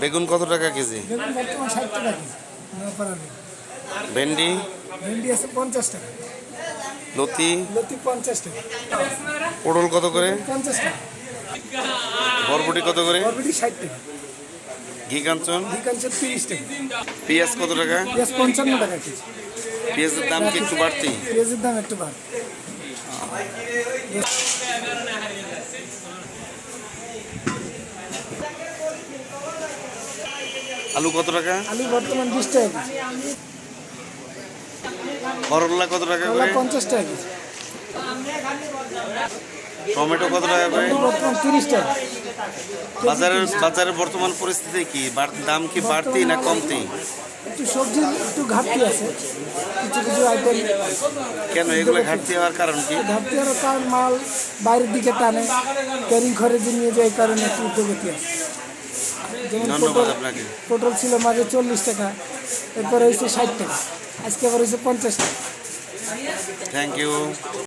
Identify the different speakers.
Speaker 1: বেগুন কত টাকা কেজি?
Speaker 2: বেগুন বর্তমান ষাট টাকা কেজি নোয়াপাড়া
Speaker 1: ভেন্ডি?
Speaker 2: ভেন্ডি আছে পঞ্চাশ টাকা।
Speaker 1: লতি?
Speaker 2: লতি পঞ্চাশ টাকা।
Speaker 1: পটল কত করে?
Speaker 2: পঞ্চাশ টাকা।
Speaker 1: বরবটি কত করে?
Speaker 2: বরবটি ষাট টাকা।
Speaker 1: ঘি কাঞ্চন?
Speaker 2: ভিকাঞ্চের তিরিশ টাকা।
Speaker 1: পেঁয়াজ কত টাকা?
Speaker 2: পেঁয়াজ পঞ্চান্ন টাকা কেজি।
Speaker 1: পেঁয়াজের দাম কি একটু বাড়তি?
Speaker 2: পেঁয়াজের দাম একটু বাড়
Speaker 1: আলু কত টাকা?
Speaker 2: আলু বর্তমান বিশ টাকা
Speaker 1: করলা কত টাকা করে?
Speaker 2: পঞ্চাশ টাকা
Speaker 1: টমেটো কত টাকা করে?
Speaker 2: বর্তমান তিরিশ টাকা।
Speaker 1: বাজারের বাজারের বর্তমান পরিস্থিতি কি? বাড়- দাম কি বাড়তি না কমতি?
Speaker 2: একটু সবজির একটু ঘাটতি আছে। কিছু কিছু আইটেম
Speaker 1: কেন এগুলো ঘাটতি হওয়ার কারণ কি?
Speaker 2: ঘাটতি আরও কারণ মাল বাইরের দিকে টানে। ক্যারিং খরচে নিয়ে যায় কারণে একটু উদ্যোগতি আছে। যেমন পটল পটল ছিল মাঝে চল্লিশ টাকা এরপরে হয়েছে ষাট টাকা আজকে আবার হয়েছে পঞ্চাশ টাকা।
Speaker 1: Thank you